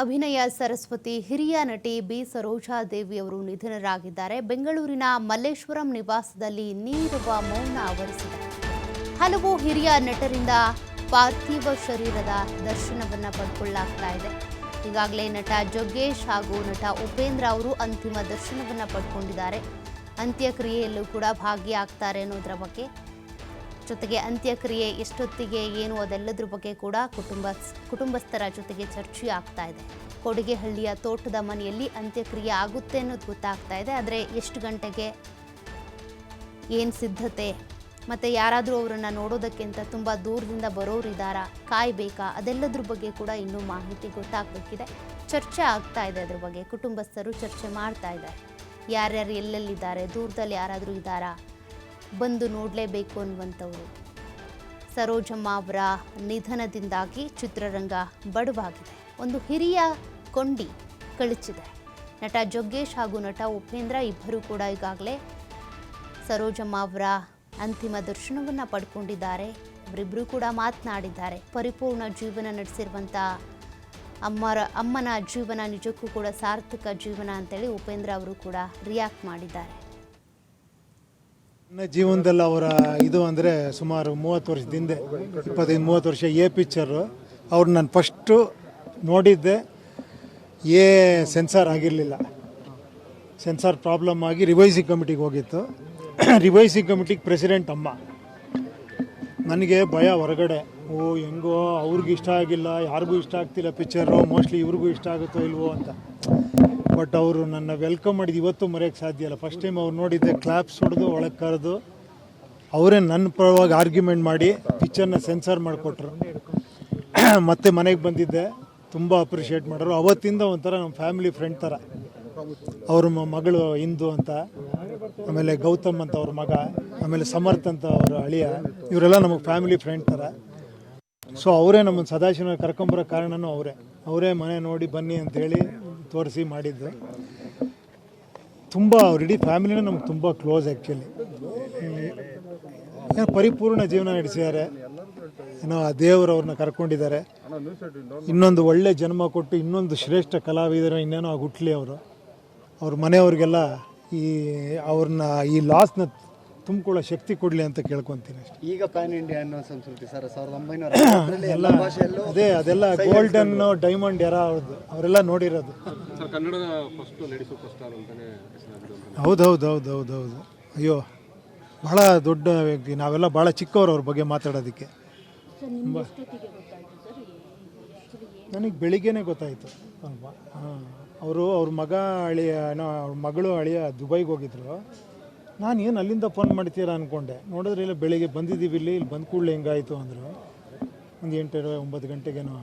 ಅಭಿನಯ ಸರಸ್ವತಿ, ಹಿರಿಯ ನಟಿ ಬಿ. ಸರೋಜಾದೇವಿ ಅವರು ನಿಧನರಾಗಿದ್ದಾರೆ. ಬೆಂಗಳೂರಿನ ಮಲ್ಲೇಶ್ವರಂ ನಿವಾಸದಲ್ಲಿ ನೀರುವ ಮೌನ ಆವರಿಸಿದೆ ಹಲವು ಹಿರಿಯ ನಟರಿಂದ ಪಾರ್ಥಿವ ಶರೀರದ ದರ್ಶನವನ್ನು ಪಡ್ಕೊಳ್ಳಾಗ್ತಾ ಇದೆ. ಈಗಾಗಲೇ ನಟ ಜಗ್ಗೇಶ್ ಹಾಗೂ ನಟ ಉಪೇಂದ್ರ ಅವರು ಅಂತಿಮ ದರ್ಶನವನ್ನು ಪಡ್ಕೊಂಡಿದ್ದಾರೆ. ಅಂತ್ಯಕ್ರಿಯೆಯಲ್ಲೂ ಕೂಡ ಭಾಗಿಯಾಗ್ತಾರೆ ಅನ್ನೋದರ ಬಗ್ಗೆ ಜೊತೆಗೆ ಅಂತ್ಯಕ್ರಿಯೆ ಎಷ್ಟೊತ್ತಿಗೆ, ಏನು ಅದೆಲ್ಲದ್ರ ಬಗ್ಗೆ ಕೂಡ ಕುಟುಂಬ, ಕುಟುಂಬಸ್ಥರ ಜೊತೆಗೆ ಚರ್ಚೆ ಆಗ್ತಾ ಇದೆ. ಕೊಡುಗೆಹಳ್ಳಿಯ ತೋಟದ ಮನೆಯಲ್ಲಿ ಅಂತ್ಯಕ್ರಿಯೆ ಆಗುತ್ತೆ ಅನ್ನೋದು ಗೊತ್ತಾಗ್ತಾ ಇದೆ. ಆದರೆ ಎಷ್ಟು ಗಂಟೆಗೆ? ಏನು ಸಿದ್ಧತೆ? ಮತ್ತು ಯಾರಾದರೂ ಅವರನ್ನು ನೋಡೋದಕ್ಕೆ ಅಂತ ತುಂಬ ದೂರದಿಂದ ಬರೋರು ಇದ್ದಾರಾ? ಕಾಯಬೇಕಾ? ಅದೆಲ್ಲದ್ರ ಬಗ್ಗೆ ಕೂಡ ಇನ್ನೂ ಮಾಹಿತಿ ಗೊತ್ತಾಗಬೇಕಿದೆ. ಚರ್ಚೆ ಆಗ್ತಾ ಇದೆ ಅದ್ರ ಬಗ್ಗೆ. ಕುಟುಂಬಸ್ಥರು ಚರ್ಚೆ ಮಾಡ್ತಾ ಇದ್ದಾರೆ. ಯಾರ್ಯಾರು ಎಲ್ಲೆಲ್ಲಿದ್ದಾರೆ? ದೂರದಲ್ಲಿ ಯಾರಾದರೂ ಇದ್ದಾರಾ? ಬಂದು ನೋಡಲೇಬೇಕು ಅನ್ನುವಂಥವ್ರು. ಸರೋಜಮ್ಮ ಅವರ ನಿಧನದಿಂದಾಗಿ ಚಿತ್ರರಂಗ ಬಡವಾಗಿದೆ. ಒಂದು ಹಿರಿಯ ಕೊಂಡಿ ಕಳಚಿದೆ. ನಟ ಜಗ್ಗೇಶ್ ಹಾಗೂ ನಟ ಉಪೇಂದ್ರ ಇಬ್ಬರು ಕೂಡ ಈಗಾಗಲೇ ಸರೋಜಮ್ಮ ಅವರ ಅಂತಿಮ ದರ್ಶನವನ್ನು ಪಡ್ಕೊಂಡಿದ್ದಾರೆ. ಅವರಿಬ್ಬರು ಕೂಡ ಮಾತನಾಡಿದ್ದಾರೆ. ಪರಿಪೂರ್ಣ ಜೀವನ ನಡೆಸಿರುವಂಥ ಅಮ್ಮರ, ಅಮ್ಮನ ಜೀವನ ನಿಜಕ್ಕೂ ಕೂಡ ಸಾರ್ಥಕ ಜೀವನ ಅಂತೇಳಿ ಉಪೇಂದ್ರ ಅವರು ಕೂಡ ರಿಯಾಕ್ಟ್ ಮಾಡಿದ್ದಾರೆ. ನನ್ನ ಜೀವನದಲ್ಲಿ ಅವರ ಇದು ಅಂದರೆ ಸುಮಾರು ಮೂವತ್ತು ವರ್ಷದ ಹಿಂದೆ ಇಪ್ಪತ್ತೈದು, ಮೂವತ್ತು ವರ್ಷ ಎ ಪಿಕ್ಚರು ಅವ್ರು ನಾನು ಫಸ್ಟು ನೋಡಿದ್ದೆ. ಎ ಸೆನ್ಸಾರ್ ಆಗಿರಲಿಲ್ಲ. ಸೆನ್ಸಾರ್ ಪ್ರಾಬ್ಲಮ್ ಆಗಿ ರಿವೈಸಿಂಗ್ ಕಮಿಟಿಗೆ ಹೋಗಿತ್ತು. ರಿವೈಸಿಂಗ್ ಕಮಿಟಿಗೆ ಪ್ರೆಸಿಡೆಂಟ್ ಅಮ್ಮ. ನನಗೆ ಭಯ ಹೊರಗಡೆ. ಓ, ಹೆಂಗೋ, ಅವ್ರಿಗೂ ಇಷ್ಟ ಆಗಿಲ್ಲ, ಯಾರಿಗೂ ಇಷ್ಟ ಆಗ್ತಿಲ್ಲ ಪಿಕ್ಚರು ಮೋಸ್ಟ್ಲಿ ಇವ್ರಿಗೂ ಇಷ್ಟ ಆಗುತ್ತೋ ಇಲ್ವೋ ಅಂತ. ಬಟ್ ಅವರು ನನ್ನ ವೆಲ್ಕಮ್ ಮಾಡಿದ್ದು ಇವತ್ತು ಮರೆಯೋಕ್ಕೆ ಸಾಧ್ಯ ಇಲ್ಲ. ಫಸ್ಟ್ ಟೈಮ್ ಅವ್ರು ನೋಡಿದ್ದೆ ಕ್ಲಾಪ್ಸ್ ಹೊಡೆದು, ಒಳಗೆ ಕರೆದು. ಅವರೇ ನನ್ನ ಪರವಾಗಿ ಆರ್ಗ್ಯುಮೆಂಟ್ ಮಾಡಿ ಪಿಚ್ಚರ್ನ ಸೆನ್ಸಾರ್ ಮಾಡಿಕೊಟ್ರು. ಮತ್ತೆ ಮನೆಗೆ ಬಂದಿದ್ದೆ, ತುಂಬ ಅಪ್ರಿಷಿಯೇಟ್ ಮಾಡೋರು ಅವತ್ತಿಂದ ಒಂಥರ ನಮ್ಮ ಫ್ಯಾಮಿಲಿ ಫ್ರೆಂಡ್ ಥರ ಅವ್ರ ಮಗಳು ಇಂದು ಅಂತ, ಆಮೇಲೆ ಗೌತಮ್ ಅಂತ ಅವ್ರ ಮಗ, ಆಮೇಲೆ ಸಮರ್ಥ್ ಅಂತ ಅವರ ಅಳಿಯ, ಇವರೆಲ್ಲ ನಮಗೆ ಫ್ಯಾಮಿಲಿ ಫ್ರೆಂಡ್ ಥರ ಸೊ ಅವರೇ ನಮ್ಮನ್ನು ಸದಾಶಿವ ಕರ್ಕೊಂಬರೋ ಕಾರಣನೂ ಅವರೇ. ಅವರೇ ಮನೆ ನೋಡಿ ಬನ್ನಿ ಅಂತ ಹೇಳಿ ತೋರಿಸಿ ಮಾಡಿದ್ದು. ತುಂಬ ಅವ್ರ ಇಡೀ ಫ್ಯಾಮಿಲಿನೇ ನಮ್ಗೆ ತುಂಬ ಕ್ಲೋಸ್ ಆ್ಯಕ್ಚುಲಿ ಏನೋ ಪರಿಪೂರ್ಣ ಜೀವನ ನಡೆಸಿದ್ದಾರೆ. ಏನೋ ಆ ದೇವರು ಅವ್ರನ್ನ ಕರ್ಕೊಂಡಿದ್ದಾರೆ. ಇನ್ನೊಂದು ಒಳ್ಳೆ ಜನ್ಮ ಕೊಟ್ಟು ಇನ್ನೊಂದು ಶ್ರೇಷ್ಠ ಕಲಾವಿದರ ಇನ್ನೇನೋ ಹುಟ್ಲಿ ಅವರು. ಅವ್ರ ಮನೆಯವ್ರಿಗೆಲ್ಲ ಈ ಅವ್ರನ್ನ ಈ ಲಾಸ್ನ ತುಂಬಿಕೊಳ್ಳೋ ಶಕ್ತಿ ಕೊಡಲಿ ಅಂತ ಕೇಳ್ಕೊತೀನಿ ಅಷ್ಟೇ. ಈಗ ಪ್ಯಾನ್ ಇಂಡಿಯಾ ಅನ್ನೋ ಸಂಸ್ಕೃತಿ ಸರ್ ಸಾವಿರದ ಒಂಬೈನೂರ ಅರವತ್ತರಲ್ಲಿ ಎಲ್ಲ ಭಾಷೆಯಲ್ಲೂ ಅದೇ ಅದೆಲ್ಲ ಗೋಲ್ಡನ್ ಡೈಮಂಡ್ ಎರ ಅವ್ರದ್ದು ಅವರೆಲ್ಲ ನೋಡಿರೋದು. ಸರ್ ಕನ್ನಡದ ಫಸ್ಟ್ ಲೇಡಿ ಸೂಪರ್ ಸ್ಟಾರ್ ಅಂತಾನೆ ಹೌದು ಹೌದು ಹೌದು ಹೌದು ಹೌದು ಅಯ್ಯೋ ಭಾಳ ದೊಡ್ಡ ವ್ಯಕ್ತಿ. ನಾವೆಲ್ಲ ಭಾಳ ಚಿಕ್ಕವರು ಅವ್ರ ಬಗ್ಗೆ ಮಾತಾಡೋದಕ್ಕೆ. ನನಗೆ ಬೆಳಿಗ್ಗೆನೇ ಗೊತ್ತಾಯಿತು ಸ್ವಲ್ಪ ಹಾಂ. ಅವರು ಅವ್ರ ಮಗ ಅಳಿಯ ಏನೋ ಅವ್ರ ಮಗಳು ಅಳಿಯ ದುಬೈಗೆ ಹೋಗಿದ್ರು. ನಾನು ಏನು ಅಲ್ಲಿಂದ ಫೋನ್ ಮಾಡ್ತೀರಾ ಅಂದ್ಕೊಂಡೆ ನೋಡಿದ್ರೆ ಇಲ್ಲ ಬೆಳಿಗ್ಗೆ ಬಂದಿದ್ದೀವಿ ಇಲ್ಲಿ ಇಲ್ಲಿ ಬಂದ ಕೂಡಲೇ ಹೆಂಗಾಯಿತು ಅಂದರು. ಒಂದು ಎಂಟು ಒಂಬತ್ತು ಗಂಟೆಗೇನೋ.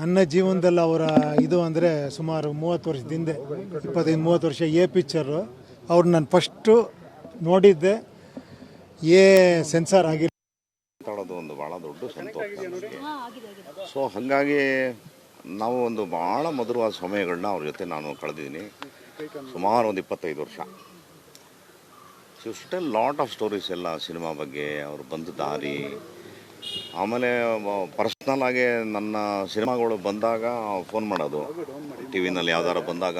ನನ್ನ ಜೀವನದಲ್ಲಿ ಅವರ ಇದು ಅಂದರೆ ಸುಮಾರು ಮೂವತ್ತು ವರ್ಷದ ಹಿಂದೆ ಇಪ್ಪತ್ತೈದು ಮೂವತ್ತು ವರ್ಷ ಎ ಪಿಕ್ಚರು ಅವ್ರು ನಾನು ಫಸ್ಟು ನೋಡಿದ್ದೆ. ಎ ಸೆನ್ಸಾರ್ ಆಗಿ ಮಾತಾಡೋದು ಒಂದು ಭಾಳ ದೊಡ್ಡ ಸಂತೋಷ ಸೊ ಹಾಗಾಗಿ ನಾವು ಒಂದು ಭಾಳ ಮಧುರವಾದ ಸಮಯಗಳನ್ನ ಅವ್ರ ಜೊತೆ ನಾನು ಕಳೆದಿದ್ದೀನಿ. ಸುಮಾರು ಒಂದು ಇಪ್ಪತ್ತೈದು ವರ್ಷ. ಸೊ ಲಾಟ್ ಆಫ್ ಸ್ಟೋರೀಸ್ ಎಲ್ಲ ಸಿನಿಮಾ ಬಗ್ಗೆ, ಅವರು ಬಂದ ದಾರಿ. ಆಮೇಲೆ ಪರ್ಸ್ನಲ್ ಆಗಿ ನನ್ನ ಸಿನಿಮಾಗಳು ಬಂದಾಗ ಫೋನ್ ಮಾಡೋದು. ಟಿ ವಿನಲ್ಲಿ ಯಾವ್ದಾರು ಬಂದಾಗ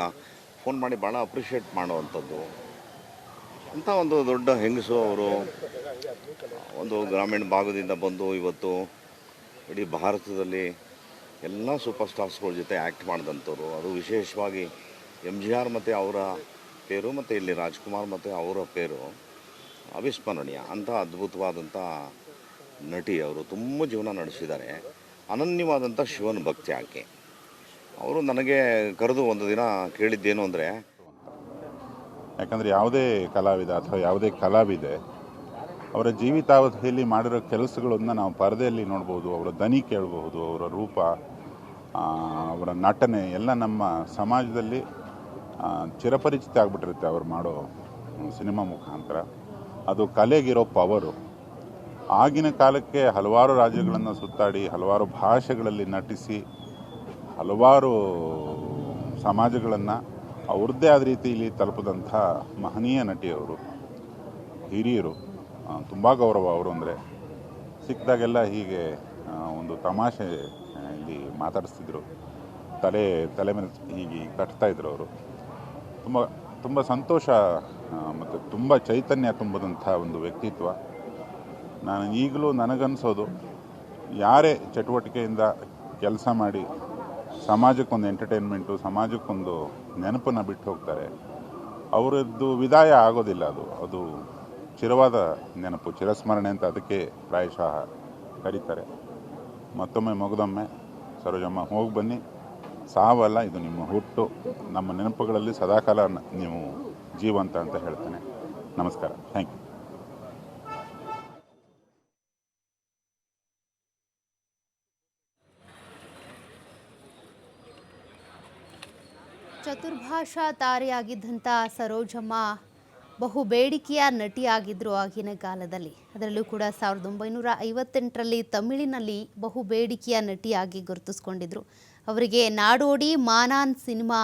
ಫೋನ್ ಮಾಡಿ ಭಾಳ ಅಪ್ರಿಷಿಯೇಟ್ ಮಾಡುವಂಥದ್ದು. ಅಂತ ಒಂದು ದೊಡ್ಡ ಹೆಂಗಸು ಅವರು, ಒಂದು ಗ್ರಾಮೀಣ ಭಾಗದಿಂದ ಬಂದು ಇವತ್ತು ಇಡೀ ಭಾರತದಲ್ಲಿ ಎಲ್ಲ ಸೂಪರ್ ಸ್ಟಾರ್ಸ್ಗಳ ಜೊತೆ ಆ್ಯಕ್ಟ್ ಮಾಡಿದಂಥವ್ರು. ಅದು ವಿಶೇಷವಾಗಿ ಎಂ ಜಿ ಆರ್ ಮತ್ತು ಅವರ ಪೇರು ಮತ್ತು ಇಲ್ಲಿ ರಾಜ್ಕುಮಾರ್ ಮತ್ತು ಅವರ ಪೇರು ಅವಿಸ್ಮರಣೀಯ. ಅಂಥ ಅದ್ಭುತವಾದಂಥ ನಟಿ ಅವರು ತುಂಬ ಜೀವನ ನಡೆಸಿದ್ದಾರೆ. ಅನನ್ಯವಾದಂಥ ಶಿವನ ಭಕ್ತಿ ಆಕೆ. ಅವರು ನನಗೆ ಕರೆದು ಒಂದು ದಿನ ಕೇಳಿದ್ದೇನು ಅಂದರೆ, ಯಾಕಂದರೆ ಯಾವುದೇ ಕಲಾವಿದ ಅಥವಾ ಯಾವುದೇ ಕಲಾವಿದೆ ಅವರ ಜೀವಿತಾವಧಿಯಲ್ಲಿ ಮಾಡಿರೋ ಕೆಲಸಗಳನ್ನು ನಾವು ಪರದೆಯಲ್ಲಿ ನೋಡ್ಬೋದು, ಅವರ ದನಿ ಕೇಳಬಹುದು, ಅವರ ರೂಪ ಅವರ ನಟನೆ ಎಲ್ಲ ನಮ್ಮ ಸಮಾಜದಲ್ಲಿ ಚಿರಪರಿಚಿತ ಆಗಿಬಿಟ್ಟಿರುತ್ತೆ ಅವ್ರು ಮಾಡೋ ಸಿನಿಮಾ ಮುಖಾಂತರ. ಅದು ಕಲೆಗಿರೋ ಪವರು. ಆಗಿನ ಕಾಲಕ್ಕೆ ಹಲವಾರು ರಾಜ್ಯಗಳನ್ನು ಸುತ್ತಾಡಿ, ಹಲವಾರು ಭಾಷೆಗಳಲ್ಲಿ ನಟಿಸಿ, ಹಲವಾರು ಸಮಾಜಗಳನ್ನು ಅವ್ರದ್ದೇ ಆದ ರೀತಿಯಲ್ಲಿ ತಲುಪಿದಂಥ ಮಹನೀಯ ನಟಿಯವರು, ಹಿರಿಯರು ತುಂಬ ಗೌರವ ಅವರು ಅಂದರೆ ಸಿಕ್ಕಿದಾಗೆಲ್ಲ ಹೀಗೆ ಒಂದು ತಮಾಷೆ ಇಲ್ಲಿ ಮಾತಾಡಿಸ್ತಿದ್ರು. ತಲೆ ತಲೆ ಮೇಲೆ ಹೀಗೆ ಕಟ್ತಾಯಿದ್ರು ಅವರು. ತುಂಬ ತುಂಬ ಸಂತೋಷ ಮತ್ತು ತುಂಬ ಚೈತನ್ಯ ತುಂಬದಂಥ ಒಂದು ವ್ಯಕ್ತಿತ್ವ. ನಾನು ಈಗಲೂ ನನಗನ್ಸೋದು, ಯಾರೇ ಚಟುವಟಿಕೆಯಿಂದ ಕೆಲಸ ಮಾಡಿ ಸಮಾಜಕ್ಕೊಂದು ಎಂಟರ್ಟೈನ್ಮೆಂಟು ಸಮಾಜಕ್ಕೊಂದು ನೆನಪನ್ನು ಬಿಟ್ಟು ಹೋಗ್ತಾರೆ, ಅವರದ್ದು ವಿದಾಯ ಆಗೋದಿಲ್ಲ ಅದು. ಅದು ಚಿರವಾದ ನೆನಪು, ಚಿರಸ್ಮರಣೆ ಅಂತ ಅದಕ್ಕೆ ಪ್ರಾಯಶಃ ಕರೀತಾರೆ. ಮತ್ತೊಮ್ಮೆ ಮಗದೊಮ್ಮೆ, ಸರೋಜಮ್ಮ ಹೋಗಿ ಬನ್ನಿ. ಸಾವಲ್ಲ, ಇದು ನಿಮ್ಮ ಹುಟ್ಟು. ನಮ್ಮ ನೆನಪುಗಳಲ್ಲಿ ಸದಾಕಾಲ ನೀವು ಜೀವಂತ ಅಂತ ಹೇಳ್ತೇನೆ. ನಮಸ್ಕಾರ. ಥ್ಯಾಂಕ್ ಯು ಚತುರ್ಭಾಷಾ ತಾರೆಯಾಗಿದ್ದಂಥ ಸರೋಜಮ್ಮ ಬಹು ಬೇಡಿಕೆಯ ನಟಿಯಾಗಿದ್ದರು ಆಗಿನ ಕಾಲದಲ್ಲಿ. ಅದರಲ್ಲೂ ಕೂಡ ಸಾವಿರದ ಒಂಬೈನೂರ ಐವತ್ತೆಂಟರಲ್ಲಿ ತಮಿಳಿನಲ್ಲಿ ಬಹು ಬೇಡಿಕೆಯ ನಟಿಯಾಗಿ ಗುರುತಿಸ್ಕೊಂಡಿದ್ರು. ಅವರಿಗೆ ನಾಡೋಡಿ ಮಾನಾನ್ ಸಿನಿಮಾ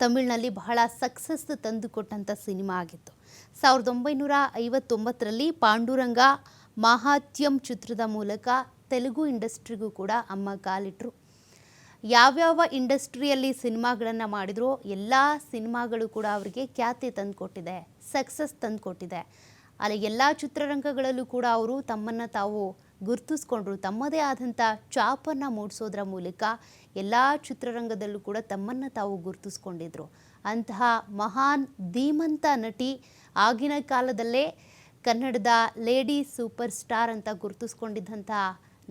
ತಮಿಳಿನಲ್ಲಿ ಬಹಳ ಸಕ್ಸಸ್ ತಂದುಕೊಟ್ಟಂಥ ಸಿನಿಮಾ ಆಗಿತ್ತು. ಸಾವಿರದ ಒಂಬೈನೂರ ಐವತ್ತೊಂಬತ್ತರಲ್ಲಿ ಪಾಂಡುರಂಗ ಮಹಾತ್ಯಂ ಚಿತ್ರದ ಮೂಲಕ ತೆಲುಗು ಇಂಡಸ್ಟ್ರಿಗೂ ಕೂಡ ಅಮ್ಮ ಕಾಲಿಟ್ಟರು ಯಾವ್ಯಾವ ಇಂಡಸ್ಟ್ರಿಯಲ್ಲಿ ಸಿನಿಮಾಗಳನ್ನು ಮಾಡಿದ್ರೋ ಎಲ್ಲ ಸಿನಿಮಾಗಳು ಕೂಡ ಅವರಿಗೆ ಖ್ಯಾತಿ ತಂದುಕೊಟ್ಟಿದೆ ಸಕ್ಸಸ್ ತಂದುಕೊಟ್ಟಿದೆ. ಅಲ್ಲಿ ಎಲ್ಲ ಚಿತ್ರರಂಗಗಳಲ್ಲೂ ಕೂಡ ಅವರು ತಮ್ಮನ್ನು ತಾವು ಗುರುತಿಸ್ಕೊಂಡ್ರು. ತಮ್ಮದೇ ಆದಂಥ ಚಾಪನ್ನು ಮೂಡಿಸೋದ್ರ ಮೂಲಕ ಎಲ್ಲ ಚಿತ್ರರಂಗದಲ್ಲೂ ಕೂಡ ತಮ್ಮನ್ನು ತಾವು ಗುರುತಿಸ್ಕೊಂಡಿದ್ರು. ಅಂತಹ ಮಹಾನ್, ಧೀಮಂತ ನಟಿ ಆಗಿನ ಕಾಲದಲ್ಲೇ ಕನ್ನಡದ ಲೇಡಿ ಸೂಪರ್ ಸ್ಟಾರ್ ಅಂತ ಗುರುತಿಸ್ಕೊಂಡಿದ್ದಂಥ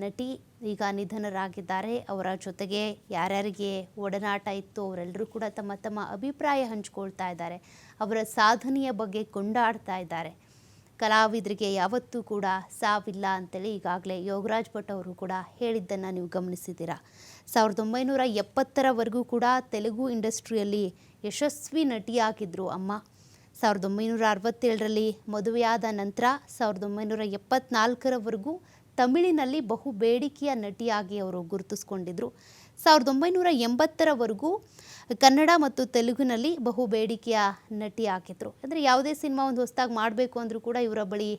ನಟಿ ಈಗ ನಿಧನರಾಗಿದ್ದಾರೆ. ಅವರ ಜೊತೆಗೆ ಯಾರ್ಯಾರಿಗೆ ಒಡನಾಟ ಇತ್ತು ಅವರೆಲ್ಲರೂ ಕೂಡ ತಮ್ಮ ತಮ್ಮ ಅಭಿಪ್ರಾಯ ಹಂಚ್ಕೊಳ್ತಾ ಇದ್ದಾರೆ. ಅವರ ಸಾಧನೆಯ ಬಗ್ಗೆ ಕೊಂಡಾಡ್ತಾ ಇದ್ದಾರೆ. ಕಲಾವಿದರಿಗೆ ಯಾವತ್ತೂ ಕೂಡ ಸಾವಿಲ್ಲ ಅಂತೇಳಿ ಈಗಾಗಲೇ ಯೋಗರಾಜ್ ಭಟ್ ಅವರು ಕೂಡ ಹೇಳಿದ್ದನ್ನು ನೀವು ಗಮನಿಸಿದ್ದೀರಾ. ಸಾವಿರದ ಒಂಬೈನೂರ ಎಪ್ಪತ್ತರವರೆಗೂ ಕೂಡ ತೆಲುಗು ಇಂಡಸ್ಟ್ರಿಯಲ್ಲಿ ಯಶಸ್ವಿ ನಟಿಯಾಗಿದ್ದರು ಅಮ್ಮ. ಸಾವಿರದ ಒಂಬೈನೂರ ಅರವತ್ತೇಳರಲ್ಲಿ ಮದುವೆಯಾದ ನಂತರ ಸಾವಿರದ ಒಂಬೈನೂರ ಎಪ್ಪತ್ನಾಲ್ಕರವರೆಗೂ ತಮಿಳಿನಲ್ಲಿ ಬಹು ಬೇಡಿಕೆಯ ನಟಿಯಾಗಿ ಅವರು ಗುರುತಿಸ್ಕೊಂಡಿದ್ರು. ಸಾವಿರದ ಒಂಬೈನೂರ ಎಂಬತ್ತರವರೆಗೂ ಕನ್ನಡ ಮತ್ತು ತೆಲುಗಿನಲ್ಲಿ ಬಹು ಬೇಡಿಕೆಯ ನಟಿ ಹಾಕಿದ್ರು ಅಂದರೆ ಯಾವುದೇ ಸಿನಿಮಾ ಒಂದು ಹೊಸದಾಗಿ ಮಾಡಬೇಕು ಅಂದರೂ ಕೂಡ ಇವರ ಬಳಿ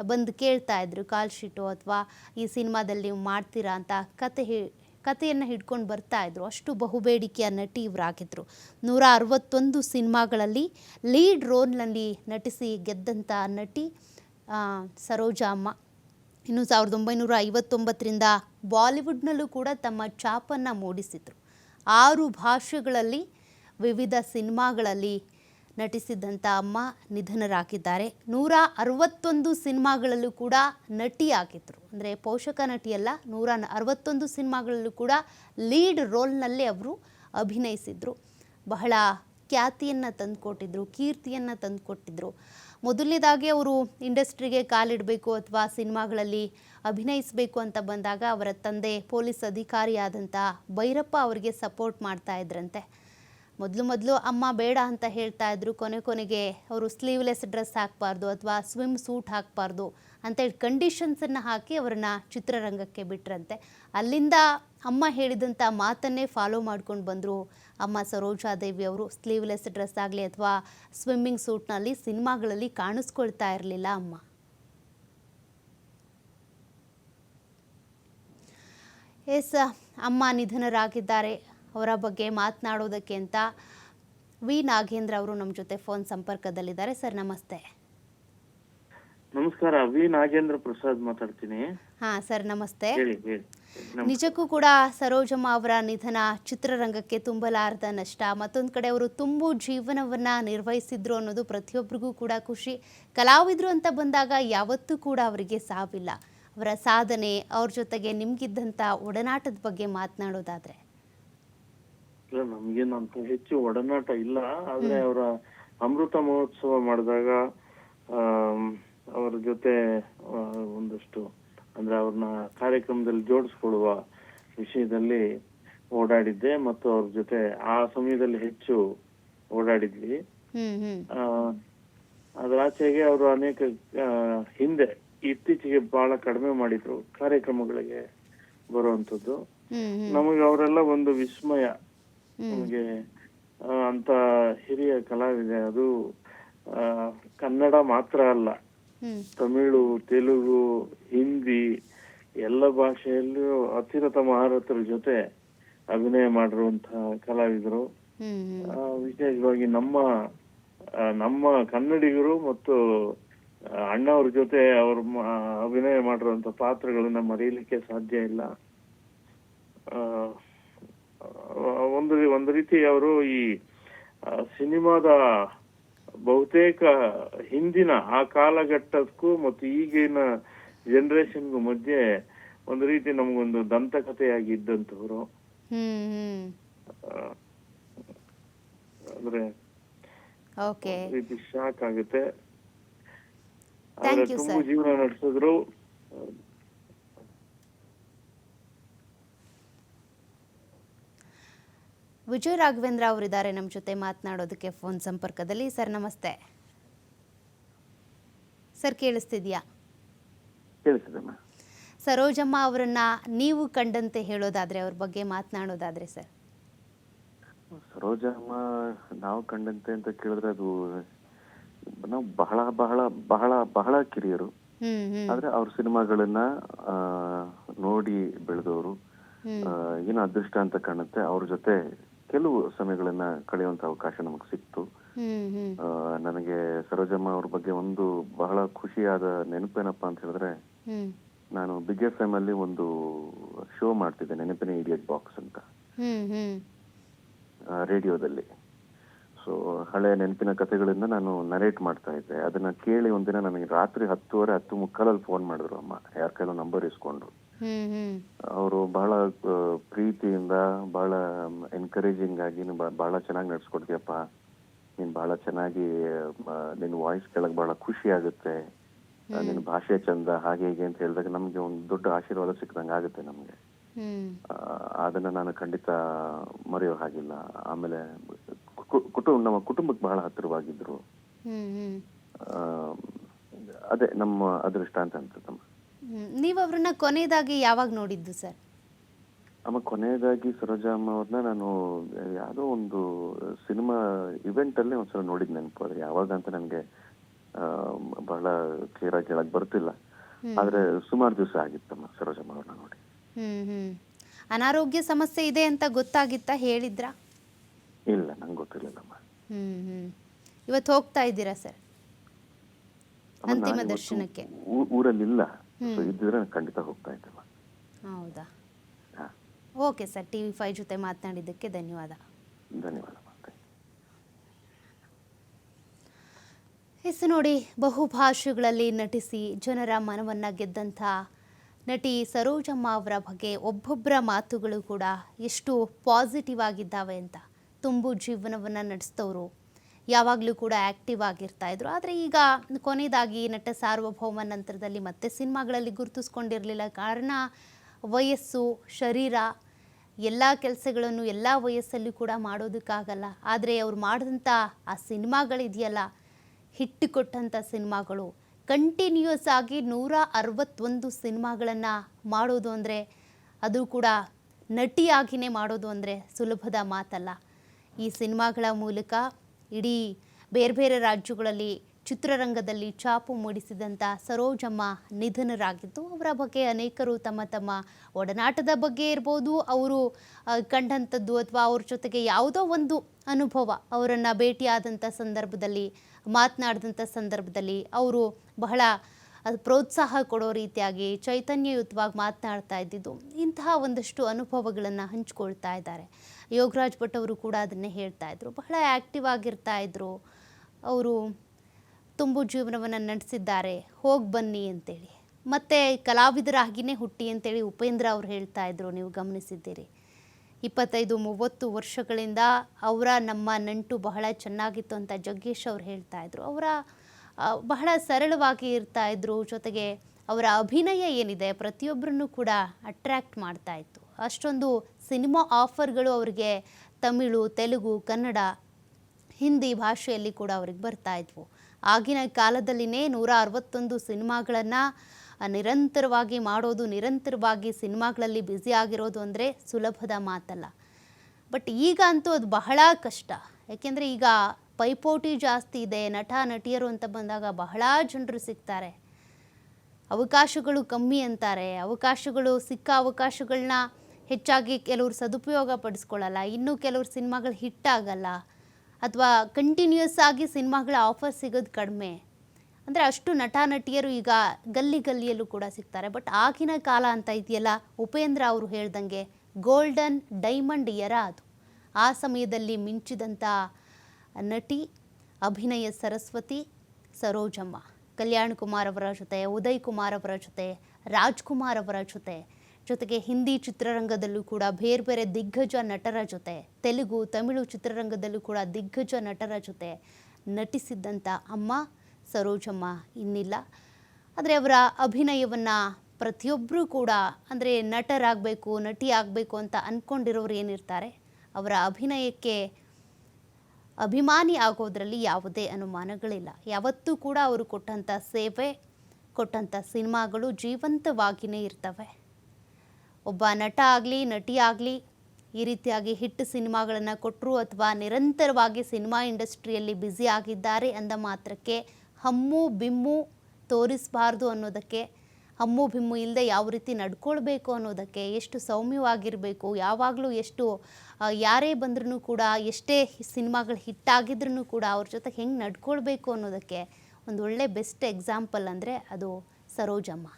ಬಂದು ಕೇಳ್ತಾ ಇದ್ರು. ಕಾಲ್ ಶೀಟು ಅಥವಾ ಈ ಸಿನಿಮಾದಲ್ಲಿ ನೀವು ಮಾಡ್ತೀರಾ ಅಂತ ಕತೆ ಹೇ ಕಥೆಯನ್ನು ಹಿಡ್ಕೊಂಡು ಬರ್ತಾ ಇದ್ರು. ಅಷ್ಟು ಬಹುಬೇಡಿಕೆಯ ನಟಿ ಇವರಾಗಿದ್ದರು ನೂರ ಅರವತ್ತೊಂದು ಸಿನಿಮಾಗಳಲ್ಲಿ ಲೀಡ್ ರೋಲ್ನಲ್ಲಿ ನಟಿಸಿ ಗೆದ್ದಂಥ ನಟಿ ಸರೋಜಾಮ್ಮ ಇನ್ನು ಸಾವಿರದ ಒಂಬೈನೂರ ಐವತ್ತೊಂಬತ್ತರಿಂದ ಬಾಲಿವುಡ್ನಲ್ಲೂ ಕೂಡ ತಮ್ಮ ಛಾಪನ್ನು ಮೂಡಿಸಿದರು. ಆರು ಭಾಷೆಗಳಲ್ಲಿ ವಿವಿಧ ಸಿನಿಮಾಗಳಲ್ಲಿ ನಟಿಸಿದ್ದಂಥ ಅಮ್ಮ ನಿಧನರಾಗಿದ್ದಾರೆ. ನೂರ ಅರವತ್ತೊಂದು ಸಿನಿಮಾಗಳಲ್ಲೂ ಕೂಡ ನಟಿಯಾಗಿದ್ದರು ಅಂದರೆ ಪೋಷಕ ನಟಿಯಲ್ಲ, ನೂರ ಅರವತ್ತೊಂದು ಸಿನಿಮಾಗಳಲ್ಲೂ ಕೂಡ ಲೀಡ್ ರೋಲ್ನಲ್ಲೇ ಅವರು ಅಭಿನಯಿಸಿದರು. ಬಹಳ ಖ್ಯಾತಿಯನ್ನು ತಂದುಕೊಟ್ಟಿದ್ರು, ಕೀರ್ತಿಯನ್ನು ತಂದುಕೊಟ್ಟಿದ್ರು. ಮೊದಲನೇದಾಗಿ ಅವರು ಇಂಡಸ್ಟ್ರಿಗೆ ಕಾಲಿಡಬೇಕು ಅಥವಾ ಸಿನಿಮಾಗಳಲ್ಲಿ ಅಭಿನಯಿಸಬೇಕು ಅಂತ ಬಂದಾಗ ಅವರ ತಂದೆ ಪೊಲೀಸ್ ಅಧಿಕಾರಿಯಾದಂಥ ಭೈರಪ್ಪ ಅವರಿಗೆ ಸಪೋರ್ಟ್ ಮಾಡ್ತಾ ಇದ್ರಂತೆ. ಮೊದಲು ಮೊದಲು ಅಮ್ಮ ಬೇಡ ಅಂತ ಹೇಳ್ತಾ ಇದ್ರು. ಕೊನೆ ಕೊನೆಗೆ ಅವರು ಸ್ಲೀವ್ಲೆಸ್ ಡ್ರೆಸ್ ಹಾಕಬಾರ್ದು ಅಥವಾ ಸ್ವಿಮ್ ಸೂಟ್ ಹಾಕಬಾರ್ದು ಅಂತೇಳಿ ಕಂಡೀಷನ್ಸನ್ನು ಹಾಕಿ ಅವರನ್ನ ಚಿತ್ರರಂಗಕ್ಕೆ ಬಿಟ್ರಂತೆ. ಅಲ್ಲಿಂದ ಅಮ್ಮ ಹೇಳಿದಂಥ ಮಾತನ್ನೇ ಫಾಲೋ ಮಾಡ್ಕೊಂಡು ಬಂದರು ಅಮ್ಮ ಸರೋಜಾದೇವಿ ಅವರು. ಸ್ಲೀವ್ಲೆಸ್ ಡ್ರೆಸ್ ಆಗಲಿ ಅಥವಾ ಸ್ವಿಮ್ಮಿಂಗ್ ಸೂಟ್ನಲ್ಲಿ ಸಿನಿಮಾಗಳಲ್ಲಿ ಕಾಣಿಸ್ಕೊಳ್ತಾ ಇರಲಿಲ್ಲ ಅಮ್ಮ. ಎಸ್, ಅಮ್ಮ ನಿಧನರಾಗಿದ್ದಾರೆ. ಅವರ ಬಗ್ಗೆ ಮಾತನಾಡೋದಕ್ಕೆ ಅಂತ ವಿ ನಾಗೇಂದ್ರ ಅವರು ನಮ್ಮ ಜೊತೆ ಫೋನ್ ಸಂಪರ್ಕದಲ್ಲಿದ್ದಾರೆ. ಸರ್ ನಮಸ್ತೆ. ನಮಸ್ಕಾರ ವಿ ನಾಗೇಂದ್ರ ಪ್ರಸಾದ್ ಮಾತಾಡ್ತೀನಿ. ಹಾ ಸರ್ ನಮಸ್ತೆ. ನಿಜಕ್ಕೂ ಕೂಡ ಸರೋಜಮ್ಮ ಅವರ ನಿಧನ ಚಿತ್ರರಂಗಕ್ಕೆ ತುಂಬಲಾರದ ನಷ್ಟ. ಮತ್ತೊಂದು ಕಡೆ ಅವರು ತುಂಬು ಜೀವನವನ್ನ ನಿರ್ವಹಿಸಿದ್ರು ಅನ್ನೋದು ಪ್ರತಿಯೊಬ್ಬರಿಗೂ ಕೂಡ ಖುಷಿ. ಕಲಾವಿದ್ರು ಅಂತ ಬಂದಾಗ ಯಾವತ್ತೂ ಕೂಡ ಅವರಿಗೆ ಸಾವಿಲ್ಲ. ಅವರ ಸಾಧನೆ ಅವ್ರ ಜೊತೆಗೆ ನಿಮ್ಗಿದ್ದಂಥ ಒಡನಾಟದ ಬಗ್ಗೆ ಮಾತನಾಡೋದಾದ್ರೆ. ಇಲ್ಲ ನಮ್ಗೇನು ಅಂತ ಹೆಚ್ಚು ಒಡನಾಟ ಇಲ್ಲ. ಆದ್ರೆ ಅವರ ಅಮೃತ ಮಹೋತ್ಸವ ಮಾಡಿದಾಗ ಅವರ ಅವ್ರ ಜೊತೆ ಒಂದಷ್ಟು ಅಂದ್ರೆ ಅವ್ರನ್ನ ಕಾರ್ಯಕ್ರಮದಲ್ಲಿ ಜೋಡಿಸ್ಕೊಳ್ಳುವ ವಿಷಯದಲ್ಲಿ ಓಡಾಡಿದ್ದೆ ಮತ್ತು ಅವ್ರ ಜೊತೆ ಆ ಸಮಯದಲ್ಲಿ ಹೆಚ್ಚು ಓಡಾಡಿದ್ವಿ. ಅದರಾಚೆಗೆ ಅವರು ಅನೇಕ ಹಿಂದೆ ಇತ್ತೀಚೆಗೆ ಬಹಳ ಕಡಿಮೆ ಮಾಡಿದ್ರು ಕಾರ್ಯಕ್ರಮಗಳಿಗೆ ಬರುವಂತದ್ದು ನಮಗೆ ಅವರೆಲ್ಲ ಒಂದು ವಿಸ್ಮಯ. ನಮಗೆ ಅಂತ ಹಿರಿಯ ಕಲಾವಿದೆ ಅದು ಆ, ಕನ್ನಡ ಮಾತ್ರ ಅಲ್ಲ. ತಮಿಳು ತೆಲುಗು ಹಿಂದಿ ಎಲ್ಲ ಭಾಷೆಯಲ್ಲೂ ಅತಿರಥ ಮಹಾರಥರ ಜೊತೆ ಅಭಿನಯ ಮಾಡಿರುವಂತಹ ಕಲಾವಿದರು. ವಿಶೇಷವಾಗಿ ನಮ್ಮ ನಮ್ಮ ಕನ್ನಡಿಗರು ಮತ್ತು ಅಣ್ಣವ್ರ ಜೊತೆ ಅವರು ಅಭಿನಯ ಮಾಡಿರುವಂತ ಪಾತ್ರಗಳನ್ನ ಮರೆಯಲಿಕ್ಕೆ ಸಾಧ್ಯ ಇಲ್ಲ. ಆ, ಒಂದು ಒಂದು ರೀತಿ ಅವರು ಈ ಸಿನಿಮಾದ ಬಹುತೇಕ ಹಿಂದಿನ ಆ ಕಾಲಘಟ್ಟಕ್ಕೂ ಮತ್ತು ಈಗಿನ ಜನರೇಷನ್ಗೂ ಮಧ್ಯೆ ಒಂದು ರೀತಿ ನಮಗೊಂದು ದಂತಕಥೆಯಾಗಿ ಇದ್ದಂತವ್ರು ಅಂದ್ರೆ ರೀತಿ ಶಾಕ್ ಆಗುತ್ತೆ. ತುಂಬಾ ಜೀವನ ನಡೆಸಿದ್ರು. ವಿಜಯ ರಾಘವೇಂದ್ರ ಅವರಿದ್ದಾರೆ ನಮ್ಮ ಜೊತೆ ಮಾತನಾಡೋದಕ್ಕೆ ಫೋನ್ ಸಂಪರ್ಕದಲ್ಲಿ. ಸರ್ ನಮಸ್ತೆ. ಸರ್ ಕೇಳಿಸ್ತಿದ್ಯಾ? ಸರೋಜಮ್ಮ ಅವರನ್ನ ನೀವು ಕಂಡಂತೆ ಹೇಳೋದಾದ್ರೆ ಅವ್ರ ಬಗ್ಗೆ ಮಾತನಾಡೋದಾದ್ರೆ ಸರ್? ಸರೋಜಮ್ಮ ನಾವು ಕಂಡಂತೆ ಅಂತ ಕೇಳಿದ್ರೆ ಅದು ನಾವು ಬಹಳ ಬಹಳ ಬಹಳ ಬಹಳ ಕಿರಿಯರು. ಆದ್ರೆ ಅವ್ರ ಸಿನಿಮಾಗಳನ್ನ ನೋಡಿ ಬೆಳೆದವರು. ಏನೋ ಅದೃಷ್ಟ ಅಂತ ಕಾಣುತ್ತೆ. ಅವ್ರ ಜೊತೆ ಕೆಲವು ಸಮಯಗಳನ್ನ ಕಳೆಯುವಂತ ಅವಕಾಶ ನಮಗೆ ಸಿಕ್ತು. ನನಗೆ ಸರೋಜಮ್ಮ ಅವ್ರ ಬಗ್ಗೆ ಒಂದು ಬಹಳ ಖುಷಿಯಾದ ನೆನಪೇನಪ್ಪ ಅಂತ ಹೇಳಿದ್ರೆ ನಾನು ಬಿಗ್ ಎಫ್ ಎಂ ಅಲ್ಲಿ ಒಂದು ಶೋ ಮಾಡ್ತಿದ್ದೆ ನೆನಪಿನ ಇಡಿಯಟ್ ಬಾಕ್ಸ್ ಅಂತ. ರೇಡಿಯೋದಲ್ಲಿ. ಸೊ ಹಳೆ ನೆನಪಿನ ಕಥೆಗಳಿಂದ ನಾನು ನರೇಟ್ ಮಾಡ್ತಾ ಇದ್ದೆ. ಅದನ್ನ ಕೇಳಿ ಒಂದಿನ ನನಗೆ ರಾತ್ರಿ ಹತ್ತುವರೆ ಹತ್ತು ಮುಕ್ಕಾಲಲ್ಲಿ ಫೋನ್ ಮಾಡಿದ್ರು ಅಮ್ಮ. ಯಾರ ಕೈಲೋ ನಂಬರ್ ಇಸ್ಕೊಂಡ್ರು. ಅವರು ಬಹಳ ಪ್ರೀತಿಯಿಂದ ಬಹಳ ಎನ್ಕರೇಜಿಂಗ್ ಆಗಿ ನೀನು ಬಹಳ ಚೆನ್ನಾಗಿ ನಡ್ಸ್ಕೊಡ್ತೀಯಪ್ಪ. ನೀನ್ ಬಹಳ ಚೆನ್ನಾಗಿ ನಿನ್ ವಾಯ್ಸ್ ಕೇಳಕ್ ಬಹಳ ಖುಷಿ ಆಗುತ್ತೆ. ನಿನ್ ಭಾಷೆ ಚಂದ ಹಾಗೆ ಹೀಗೆ ಅಂತ ಹೇಳಿದಾಗ ನಮ್ಗೆ ಒಂದು ದೊಡ್ಡ ಆಶೀರ್ವಾದ ಸಿಕ್ಕದಂಗೆ ಆಗುತ್ತೆ ನಮ್ಗೆ. ಅದನ್ನ ನಾನು ಖಂಡಿತ ಮರೆಯೋ ಹಾಗಿಲ್ಲ. ಆಮೇಲೆ ಕುಟುಂಬ ನಮ್ಮ ಕುಟುಂಬಕ್ಕೆ ಬಹಳ ಹತ್ತಿರವಾಗಿದ್ರು. ಅದೇ ನಮ್ಮ ಅದೃಷ್ಟ ಅಂತ ಅನ್ಸುತ್ತಮ್ಮ. ನೀವು ಅವರನ್ನ ಕೊನೆಯದಾಗಿ ಯಾವಾಗ ನೋಡಿದ್ದು ಸರ್? ಅಮ್ಮ ಕೊನೆಯದಾಗಿ ಸರೋಜಾ ಅಮ್ಮ ಅವ್ರನ್ನ ನಾನು ಯಾವುದೋ ಒಂದು ಸಿನಿಮಾ ಇವೆಂಟ್ ಅಲ್ಲಿ ಒಂದ್ಸಲ ನೋಡಿದ್ ನೆನಪು. ಆದ್ರೆ ಯಾವಾಗ ಅಂತ ನನಗೆ ಬಹಳ ಕ್ಲಿಯರ್ ಆಗಿ ಹೇಳಕ್ ಬರ್ತಿಲ್ಲ. ಆದ್ರೆ ಸುಮಾರು ದಿವಸ ಆಗಿತ್ತಮ್ಮ ಸರೋಜಮ್ಮ ಅವ್ರನ್ನ ನೋಡಿ. ಹ್ಮ್ ಹ್ಮ್. ಅನಾರೋಗ್ಯ ಸಮಸ್ಯೆ ಇದೆ ಅಂತ ಗೊತ್ತಾಗಿತ್ತಾ ಹೇಳಿದ್ರಾ? ಇಲ್ಲ ನಂಗೆ ಗೊತ್ತಿರ್ಲಿಲ್ಲಮ್ಮ. ಹ್ಮ್ ಹ್ಮ್. ಇವತ್ತು ಹೋಗ್ತಾ ಇದ್ದೀರಾ ಸರ್? ಅಂತಿಮ ದರ್ಶನಕ್ಕೆ. ಊರಲ್ಲಿ ಊರಲ್ಲಿಲ್ಲ. ಸೊ ಇದ್ದಿದ್ರೆ ನಾನು ಖಂಡಿತ ಹೋಗ್ತಾ ಹೌದಾ? Okay sir T V five ಜೊತೆ ಮಾತನಾಡಿದ್ದಕ್ಕೆ ಧನ್ಯವಾದ. ಧನ್ಯವಾದ ಎಸ್ ನೋಡಿ ಬಹುಭಾಷೆಗಳಲ್ಲಿ ನಟಿಸಿ ಜನರ ಮನವನ್ನು ಗೆದ್ದಂಥ ನಟಿ ಸರೋಜಮ್ಮ ಅವರ ಬಗ್ಗೆ ಒಬ್ಬೊಬ್ಬರ ಮಾತುಗಳು ಕೂಡ ಎಷ್ಟು ಪಾಸಿಟಿವ್ ಆಗಿದ್ದಾವೆ ಅಂತ ತುಂಬು ಜೀವನವನ್ನು ನಡೆಸಿದವರು ಯಾವಾಗಲೂ ಕೂಡ ಆ್ಯಕ್ಟಿವ್ ಆಗಿರ್ತಾ ಇದ್ರು. ಆದರೆ ಈಗ ಕೊನೆಯದಾಗಿ ನಟ ಸಾರ್ವಭೌಮ ನಂತರದಲ್ಲಿ ಮತ್ತೆ ಸಿನಿಮಾಗಳಲ್ಲಿ ಗುರುತಿಸ್ಕೊಂಡಿರಲಿಲ್ಲ. ಕಾರಣ ವಯಸ್ಸು, ಶರೀರ, ಎಲ್ಲ ಕೆಲಸಗಳನ್ನು ಎಲ್ಲ ವಯಸ್ಸಲ್ಲೂ ಕೂಡ ಮಾಡೋದಕ್ಕಾಗಲ್ಲ. ಆದರೆ ಅವ್ರು ಮಾಡಿದಂಥ ಆ ಸಿನಿಮಾಗಳಿದೆಯಲ್ಲ ಹಿಟ್ಟು ಕೊಟ್ಟಂಥ ಸಿನಿಮಾಗಳು, ಕಂಟಿನ್ಯೂಸ್ ಆಗಿ ನೂರ ಅರವತ್ತೊಂದು ಸಿನಿಮಾಗಳನ್ನು ಮಾಡೋದು ಅಂದರೆ ಅದು ಕೂಡ ನಟಿಯಾಗಿಯೇ ಮಾಡೋದು ಅಂದರೆ ಸುಲಭದ ಮಾತಲ್ಲ. ಈ ಸಿನಿಮಾಗಳ ಮೂಲಕ ಇಡೀ ಬೇರೆ ಬೇರೆ ರಾಜ್ಯಗಳಲ್ಲಿ ಚಿತ್ರರಂಗದಲ್ಲಿ ಛಾಪು ಮೂಡಿಸಿದಂಥ ಸರೋಜಮ್ಮ ನಿಧನರಾಗಿದ್ದು, ಅವರ ಬಗ್ಗೆ ಅನೇಕರು ತಮ್ಮ ತಮ್ಮ ಒಡನಾಟದ ಬಗ್ಗೆ ಇರ್ಬೋದು, ಅವರು ಕಂಡಂಥದ್ದು ಅಥವಾ ಅವ್ರ ಜೊತೆಗೆ ಯಾವುದೋ ಒಂದು ಅನುಭವ, ಅವರನ್ನು ಭೇಟಿಯಾದಂಥ ಸಂದರ್ಭದಲ್ಲಿ, ಮಾತನಾಡಿದಂಥ ಸಂದರ್ಭದಲ್ಲಿ ಅವರು ಬಹಳ ಅದು ಪ್ರೋತ್ಸಾಹ ಕೊಡೋ ರೀತಿಯಾಗಿ ಚೈತನ್ಯಯುತವಾಗಿ ಮಾತನಾಡ್ತಾ ಇದ್ದಿದ್ದು. ಇಂತಹ ಒಂದಷ್ಟು ಅನುಭವಗಳನ್ನು ಹಂಚ್ಕೊಳ್ತಾ ಇದ್ದಾರೆ. ಯೋಗರಾಜ್ ಭಟ್ ಅವರು ಕೂಡ ಅದನ್ನೇ ಹೇಳ್ತಾ ಇದ್ರು. ಬಹಳ ಆ್ಯಕ್ಟಿವ್ ಆಗಿರ್ತಾ ಇದ್ರು. ಅವರು ತುಂಬು ಜೀವನವನ್ನು ನಡೆಸಿದ್ದಾರೆ. ಹೋಗಿ ಬನ್ನಿ ಅಂತೇಳಿ. ಮತ್ತು ಕಲಾವಿದರಾಗಿಯೇ ಹುಟ್ಟಿ ಅಂತೇಳಿ ಉಪೇಂದ್ರ ಅವರು ಹೇಳ್ತಾ ಇದ್ರು. ನೀವು ಗಮನಿಸಿದ್ದೀರಿ. ಇಪ್ಪತ್ತೈದು, ಮೂವತ್ತು ವರ್ಷಗಳಿಂದ ಅವರ ನಮ್ಮ ನಂಟು ಬಹಳ ಚೆನ್ನಾಗಿತ್ತು ಅಂತ ಜಗ್ಗೇಶ್ ಅವ್ರು ಹೇಳ್ತಾ ಇದ್ರು. ಅವರ ಬಹಳ ಸರಳವಾಗಿ ಇರ್ತಾ ಇದ್ರು. ಜೊತೆಗೆ ಅವರ ಅಭಿನಯ ಏನಿದೆ ಪ್ರತಿಯೊಬ್ಬರನ್ನು ಕೂಡ ಅಟ್ರ್ಯಾಕ್ಟ್ ಮಾಡ್ತಾ ಇತ್ತು. ಅಷ್ಟೊಂದು ಸಿನಿಮಾ ಆಫರ್ಗಳು ಅವರಿಗೆ ತಮಿಳು, ತೆಲುಗು, ಕನ್ನಡ, ಹಿಂದಿ ಭಾಷೆಯಲ್ಲಿ ಕೂಡ ಅವ್ರಿಗೆ ಬರ್ತಾ ಇದ್ವು. ಆಗಿನ ಕಾಲದಲ್ಲಿನೇ ನೂರ ಅರವತ್ತೊಂದು ಸಿನಿಮಾಗಳನ್ನು ನಿರಂತರವಾಗಿ ಮಾಡೋದು, ನಿರಂತರವಾಗಿ ಸಿನಿಮಾಗಳಲ್ಲಿ ಬ್ಯುಸಿ ಆಗಿರೋದು ಅಂದರೆ ಸುಲಭದ ಮಾತಲ್ಲ. ಬಟ್ ಈಗ ಅಂತೂ ಅದು ಬಹಳ ಕಷ್ಟ. ಯಾಕೆಂದರೆ ಈಗ ಪೈಪೋಟಿ ಜಾಸ್ತಿ ಇದೆ, ನಟ, ನಟಿಯರು ಅಂತ ಬಂದಾಗ ಬಹಳ ಜನರು ಸಿಗ್ತಾರೆ. ಅವಕಾಶಗಳು ಕಮ್ಮಿ ಅಂತಾರೆ. ಅವಕಾಶಗಳು ಸಿಕ್ಕ ಅವಕಾಶಗಳನ್ನ ಹೆಚ್ಚಾಗಿ ಕೆಲವರು ಸದುಪಯೋಗ ಪಡಿಸ್ಕೊಳ್ಳಲ್ಲ. ಇನ್ನೂ ಕೆಲವರು ಸಿನಿಮಾಗಳು ಹಿಟ್ ಆಗಲ್ಲ. ಅಥವಾ ಕಂಟಿನ್ಯೂಸ್ ಆಗಿ ಸಿನಿಮಾಗಳ ಆಫರ್ ಸಿಗೋದು ಕಡಿಮೆ. ಅಂದರೆ ಅಷ್ಟು ನಟ, ನಟಿಯರು ಈಗ ಗಲ್ಲಿ ಗಲ್ಲಿಯಲ್ಲೂ ಕೂಡ ಸಿಗ್ತಾರೆ. ಬಟ್ ಆಗಿನ ಕಾಲ ಅಂತ ಇದೆಯಲ್ಲ, ಉಪೇಂದ್ರ ಅವರು ಹೇಳ್ದಂಗೆ, ಗೋಲ್ಡನ್ ಡೈಮಂಡ್ ಇಯರ ಅದು. ಆ ಸಮಯದಲ್ಲಿ ಮಿಂಚಿದಂಥ ನಟಿ ಅಭಿನಯ ಸರಸ್ವತಿ ಸರೋಜಮ್ಮ, ಕಲ್ಯಾಣ್ ಕುಮಾರ್ ಅವರ ಜೊತೆ, ಉದಯ್ ಕುಮಾರ್ ಅವರ ಜೊತೆ ರಾಜ್ಕುಮಾರ್ ಅವರ ಜೊತೆ, ಜೊತೆಗೆ ಹಿಂದಿ ಚಿತ್ರರಂಗದಲ್ಲೂ ಕೂಡ ಬೇರೆ ಬೇರೆ ದಿಗ್ಗಜ ನಟರ ಜೊತೆ, ತೆಲುಗು, ತಮಿಳು ಚಿತ್ರರಂಗದಲ್ಲೂ ಕೂಡ ದಿಗ್ಗಜ ನಟರ ಜೊತೆ ನಟಿಸಿದ್ದಂಥ ಅಮ್ಮ ಸರೋಜಮ್ಮ ಇನ್ನಿಲ್ಲ. ಆದರೆ ಅವರ ಅಭಿನಯವನ್ನು ಪ್ರತಿಯೊಬ್ಬರೂ ಕೂಡ ಅಂದರೆ ನಟರಾಗಬೇಕು ನಟಿ ಆಗಬೇಕು ಅಂತ ಅಂದ್ಕೊಂಡಿರೋರು ಏನಿರ್ತಾರೆ, ಅವರ ಅಭಿನಯಕ್ಕೆ ಅಭಿಮಾನಿ ಆಗೋದ್ರಲ್ಲಿ ಯಾವುದೇ ಅನುಮಾನಗಳಿಲ್ಲ. ಯಾವತ್ತೂ ಕೂಡ ಅವರು ಕೊಟ್ಟಂಥ ಸೇವೆ ಕೊಟ್ಟಂಥ ಸಿನಿಮಾಗಳು ಜೀವಂತವಾಗಿಯೇ ಇರ್ತವೆ. ಒಬ್ಬ ನಟ ಆಗಲಿ, ನಟಿ ಆಗಲಿ, ಈ ರೀತಿಯಾಗಿ ಹಿಟ್ ಸಿನಿಮಾಗಳನ್ನು ಕೊಟ್ಟರು ಅಥವಾ ನಿರಂತರವಾಗಿ ಸಿನಿಮಾ ಇಂಡಸ್ಟ್ರಿಯಲ್ಲಿ ಬ್ಯುಸಿ ಆಗಿದ್ದಾರೆ ಅಂದ ಮಾತ್ರಕ್ಕೆ ಹಮ್ಮು, ಬಿಮ್ಮು ತೋರಿಸಬಾರ್ದು ಅನ್ನೋದಕ್ಕೆ ಹಮ್ಮು ಬಿಮ್ಮು ಇಲ್ಲದೆ ಯಾವ ರೀತಿ ನಡ್ಕೊಳ್ಬೇಕು ಅನ್ನೋದಕ್ಕೆ ಎಷ್ಟು ಸೌಮ್ಯವಾಗಿರಬೇಕು, ಯಾವಾಗಲೂ ಎಷ್ಟು ಯಾರೇ ಬಂದ್ರೂ ಕೂಡ ಎಷ್ಟೇ ಸಿನಿಮಾಗಳು ಹಿಟ್ಟಾಗಿದ್ರೂ ಕೂಡ ಅವ್ರ ಜೊತೆ ಹೆಂಗೆ ನಡ್ಕೊಳ್ಬೇಕು ಅನ್ನೋದಕ್ಕೆ ಒಂದು ಒಳ್ಳೆ ಬೆಸ್ಟ್ ಎಕ್ಸಾಂಪಲ್ ಅಂದರೆ ಅದು ಸರೋಜಮ್ಮ.